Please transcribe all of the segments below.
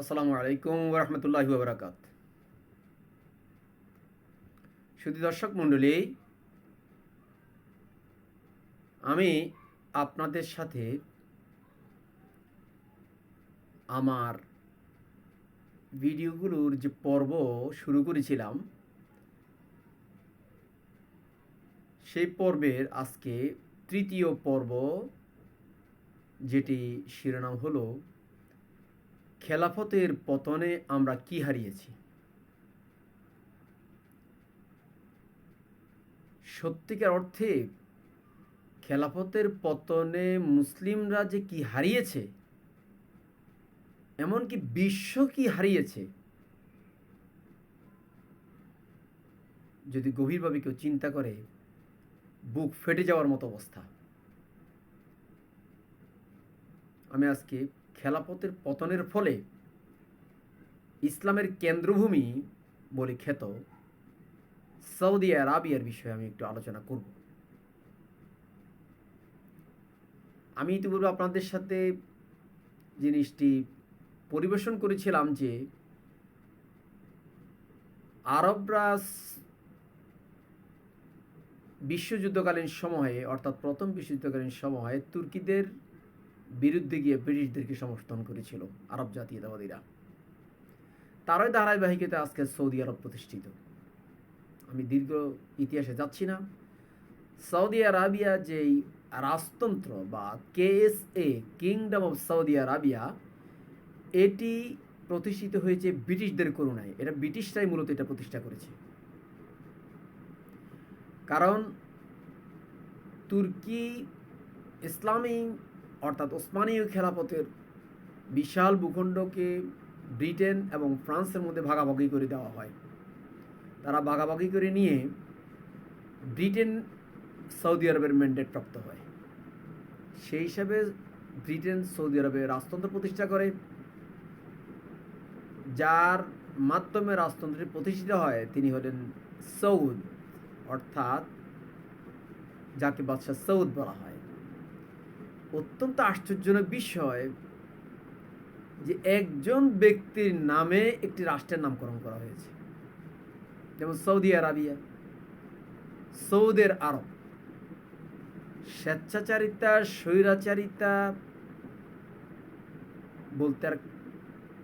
আসসালামু আলাইকুম রহমতুল্লাহ বারাকাত শুধু দর্শক মণ্ডলী, আমি আপনাদের সাথে আমার ভিডিওগুলোর যে পর্ব শুরু করেছিলাম, সেই পর্বের আজকে তৃতীয় পর্ব, যেটি শিরোনাম হলো খেলাফতের পতনে আমরা কি হারিয়েছি? সত্যিকার অর্থে খেলাফতের পতনে মুসলিমরা যে কি হারিয়েছে, এমনকি বিশ্ব কি হারিয়েছে, যদি গভীরভাবে কেউ চিন্তা করে, বুক ফেটে যাওয়ার মতো অবস্থা। আমি আজকে খেলাপথের পতনের ফলে ইসলামের কেন্দ্রভূমি বলে খ্যাত সৌদি আরাবিয়ার বিষয়ে আমি একটু আলোচনা করব। আমি ইতিপূর্বে আপনাদের সাথে জিনিসটি পরিবেশন করেছিলাম যে আরবরা বিশ্বযুদ্ধকালীন সময়ে, অর্থাৎ প্রথম বিশ্বযুদ্ধকালীন সময়ে তুর্কিদের বিরুদ্ধে গিয়ে ব্রিটিশদেরকে সমর্থন করেছিল আরব জাতীয়তাবাদীরা। তারই ধারাবাহিকতে আজকে সৌদি আরব প্রতিষ্ঠিত। আমি দীর্ঘ ইতিহাসে যাচ্ছি না। সৌদি আরাবিয়া যেই রাজতন্ত্র বা KSA kingdom of Saudi Arabia এটি প্রতিষ্ঠিত হয়েছে ব্রিটিশদের করুণায়। এটা ব্রিটিশরাই মূলত এটা প্রতিষ্ঠা করেছে। কারণ তুর্কি ইসলামী অর্থাৎ ওসমানীয় খেলাপথের বিশাল ভূখণ্ডকে ব্রিটেন এবং ফ্রান্সের মধ্যে ভাগাভাগি করে দেওয়া হয়। তারা ভাগাভাগি করে নিয়ে ব্রিটেন সৌদি আরবের ম্যান্ডেট প্রাপ্ত হয়। সেই হিসাবে ব্রিটেন সৌদি আরবে রাজতন্ত্র প্রতিষ্ঠা করে, যার মাধ্যমে রাজতন্ত্রটি প্রতিষ্ঠিত হয় তিনি হলেন সৌদ, অর্থাৎ যাকে বাদশাহ সৌদ বলা হয়। অত্যন্ত আশ্চর্যজনক বিষয় যে একজন ব্যক্তির নামে একটি রাষ্ট্রের নামকরণ করা হয়েছে। যেমন সৌদি আরাবিয়া, সৌদের আরব, স্বেচ্ছাচারিতা, স্বৈরাচারিতা বলতে আর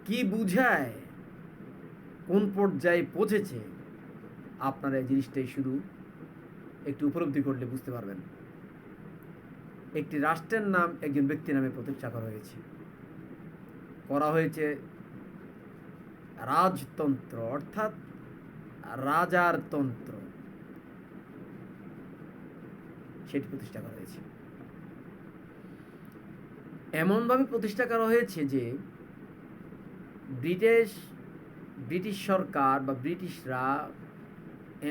কি বুঝায়, কোন পর্যায়ে পৌঁছেছে, আপনারা এই জিনিসটাই শুধু একটু উপলব্ধি করলে বুঝতে পারবেন। একটি রাষ্ট্রের নাম একজন ব্যক্তি নামে প্রতিষ্ঠা করা হয়েছে। করা হয়েছে রাজতন্ত্র, অর্থাৎ রাজার তন্ত্র। সেটি প্রতিষ্ঠা করা হয়েছে। এমনভাবে প্রতিষ্ঠা করা হয়েছে যে ব্রিটিশ ব্রিটিশ সরকার বা ব্রিটিশরা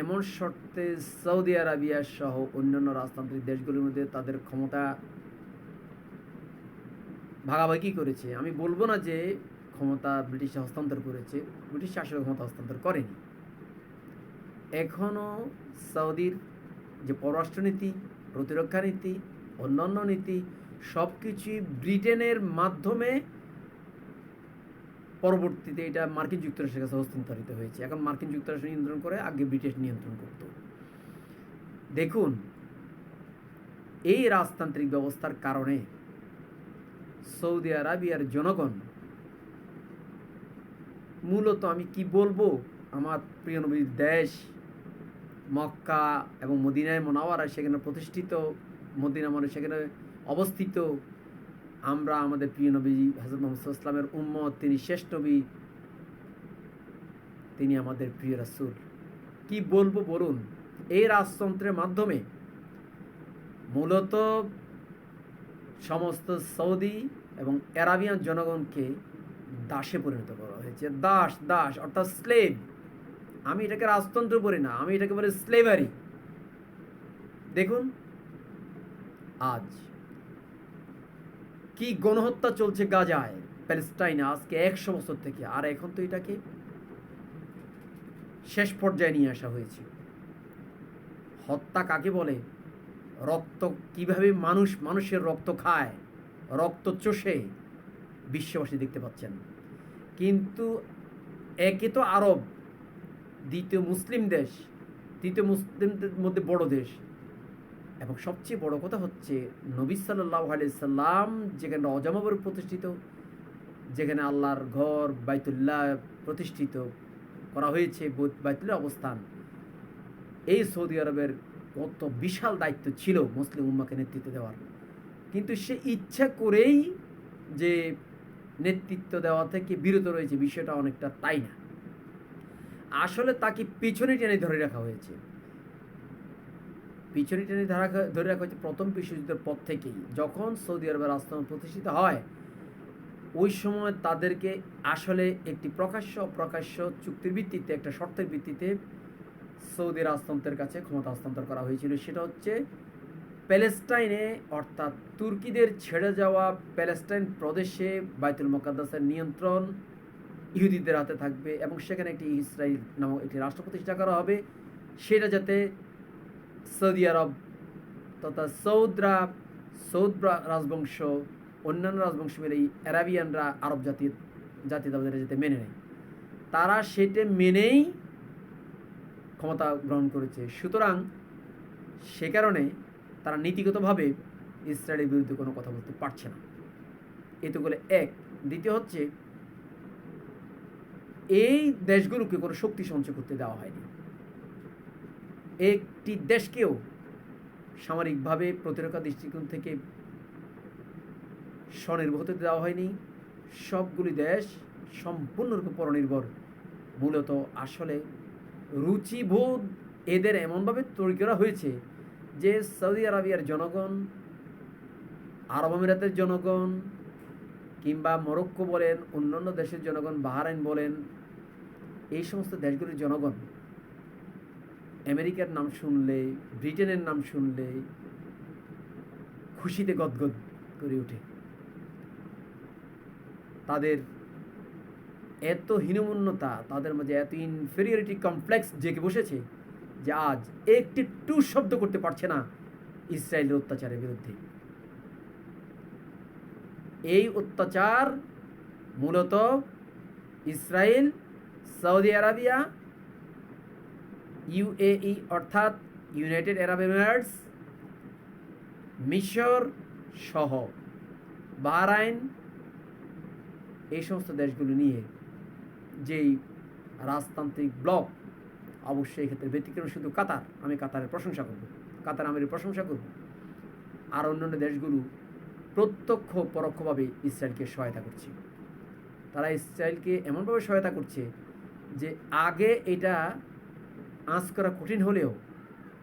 এমন শর্তে সৌদি আরবিয়া সহ অন্যান্য রাজতান্ত্রিক দেশগুলির মধ্যে তাদের ক্ষমতা ভাগাভাগি করেছে। আমি বলব না যে ক্ষমতা ব্রিটিশ হস্তান্তর করেছে, ব্রিটিশ আসলে ক্ষমতা হস্তান্তর করেনি। এখনও সৌদির যে পররাষ্ট্রনীতি, প্রতিরক্ষা নীতি, অন্যান্য নীতি সব কিছুই ব্রিটেনের মাধ্যমে পরবর্তীতে এটা মার্কিন যুক্তরাষ্ট্রের কাছে হস্তান্তরিত হয়েছে। এখন মার্কিন যুক্তরাষ্ট্র নিয়ন্ত্রণ করে আগে ব্রিটিশ নিয়ন্ত্রণ করত। দেখুন, এই রাজতান্ত্রিক ব্যবস্থার কারণে সৌদি আরাবিয়ার জনগণ, মূলত আমি কি বলব? আমার প্রিয় নবীর দেশ, মক্কা এবং মদিনায় মোনাওয়ারা সেখানে প্রতিষ্ঠিত, মদিনা মানে সেখানে অবস্থিত আমরা আমাদের প্রিয় নবী হাজর মোহাম্মদ ইসলামের উম্মত, তিনি শেষ নবী, তিনি আমাদের প্রিয় রাসুল। কি বলব বলুন, এই রাজতন্ত্রের মাধ্যমে মূলত সমস্ত সৌদি এবং অ্যারাবিয়ান জনগণকে দাসে পরিণত করা হয়েছে। দাস দাস, অর্থাৎ স্লেভ আমি এটাকে রাজতন্ত্র বলি না, আমি এটাকে বলি স্লেভারি দেখুন, আজ কি গণহত্যা চলছে গাজায়? প্যালেস্টাইনে আজকে একশো বছর থেকে। আর এখন তো এটাকে শেষ পর্যায়ে নিয়ে আসা হয়েছে। হত্যা কাকে বলে? রক্ত কীভাবে মানুষ মানুষের রক্ত খায়? রক্ত চষে বিশ্ববাসী দেখতে পাচ্ছেন। কিন্তু একে তো আরব, দ্বিতীয় মুসলিম দেশ, তৃতীয় মুসলিমদের মধ্যে বড় দেশ। এবং সবচেয়ে বড় কথা হচ্ছে নবী সাল্লাহ সাল্লাম যেখানে অজামাবর প্রতিষ্ঠিত, যেখানে আল্লাহর ঘর বাইতুল্লাহ প্রতিষ্ঠিত করা হয়েছে বাইতুল্লাহ অবস্থান। এই সৌদি আরবের কত বিশাল দায়িত্ব ছিল মুসলিম উম্মাকে নেতৃত্ব দেওয়ার। কিন্তু সে ইচ্ছা করেই যে নেতৃত্ব দেওয়া থেকে বিরত রয়েছে, বিষয়টা অনেকটা তাই না। আসলে তাকে পিছনে টেনে ধরে রাখা হয়েছে। পিছনে টেনে ধরা ধরে রাখা হয়েছে প্রথম বিশ্বযুদ্ধের পর থেকেই। যখন সৌদি আরবের রাজধানী প্রতিষ্ঠিত হয়, ওই সময় তাদেরকে আসলে একটি প্রকাশ্য অপ্রকাশ্য চুক্তির ভিত্তিতে, একটা শর্তের ভিত্তিতে সৌদি রাজতন্ত্রের কাছে ক্ষমতা হস্তান্তর করা হয়েছিল। সেটা হচ্ছে প্যালেস্টাইনে, অর্থাৎ তুর্কিদের ছেড়ে যাওয়া প্যালেস্টাইন প্রদেশে বাইতুল মোকাদ্দাসের নিয়ন্ত্রণ ইহুদিদের হাতে থাকবে এবং সেখানে একটি ইসরায়েল নামক একটি রাষ্ট্র প্রতিষ্ঠা করা হবে। সেটা যাতে সৌদি আরব তথা সৌদরা সৌদ রাজবংশ, অন্যান্য রাজবংশ মিলে এই অ্যারাবিয়ানরা আরব জাতির জাতীয়তাবাদীরা যাতে মেনে নেয়। তারা সেটা মেনেই ক্ষমতা গ্রহণ করেছে। সুতরাং সে কারণে তারা নীতিগতভাবে ইসরায়েলের বিরুদ্ধে কোনো কথা বলতে পারছে না। এতগুলো এক। দ্বিতীয় হচ্ছে, এই দেশগুলোকে কোনো শক্তি সঞ্চয় করতে দেওয়া হয়নি। একটি দেশকেও সামরিকভাবে প্রতিরক্ষা দৃষ্টিকোণ থেকে স্বনির্ভর হতে দেওয়া হয়নি। সবগুলি দেশ সম্পূর্ণরূপে পরনির্ভর। মূলত আসলে রুচিবোধ এদের এমনভাবে তৈরি করা হয়েছে যে সৌদি আরবিয়ার জনগণ, আরব আমিরাতের জনগণ কিংবা মরক্কো বলেন অন্যান্য দেশের জনগণ, বাহারাইন বলেন, এই সমস্ত দেশগুলির জনগণ আমেরিকার নাম শুনলে, ব্রিটেনের নাম শুনলে খুশিতে গদগদ করে ওঠে। তাদের এত হীনমন্যতা, তাদের মাঝে এত ইনফেরিয়রিটি কমপ্লেক্স জেগে বসেছে যে আজ একটি টু শব্দ করতে পারছে না ইসরায়েলের অত্যাচারের বিরুদ্ধে। এই অত্যাচার মূলত ইসরায়েল, সৌদি আরাবিয়া ইউএই অর্থাৎ ইউনাইটেড আরব এমিরেটস, মিশর সহ বাহরাইন এই সমস্ত দেশগুলো নিয়ে যেই রাজতান্ত্রিক ব্লক, অবশ্যই এক্ষেত্রে ব্যতিক্রম শুধু কাতার। আমি কাতারের প্রশংসা করব। কাতার আমিরের প্রশংসা করব। আর অন্যান্য দেশগুলো প্রত্যক্ষ পরোক্ষভাবে ইসরায়েলকে সহায়তা করছে। তারা ইসরায়েলকে এমনভাবে সহায়তা করছে যে আগে এটা আঁচ করা কঠিন হলেও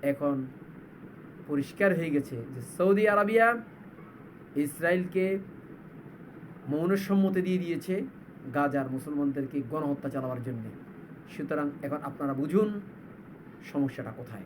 এখন পরিষ্কার হয়ে গেছে যে সৌদি আরবিয়া ইসরায়েলকে মৌনসম্মতি দিয়ে দিয়েছে গাজার মুসলমানদেরকে গণহত্যা চালাবার জন্যে। সুতরাং এখন আপনারা বুঝুন সমস্যাটা কোথায়।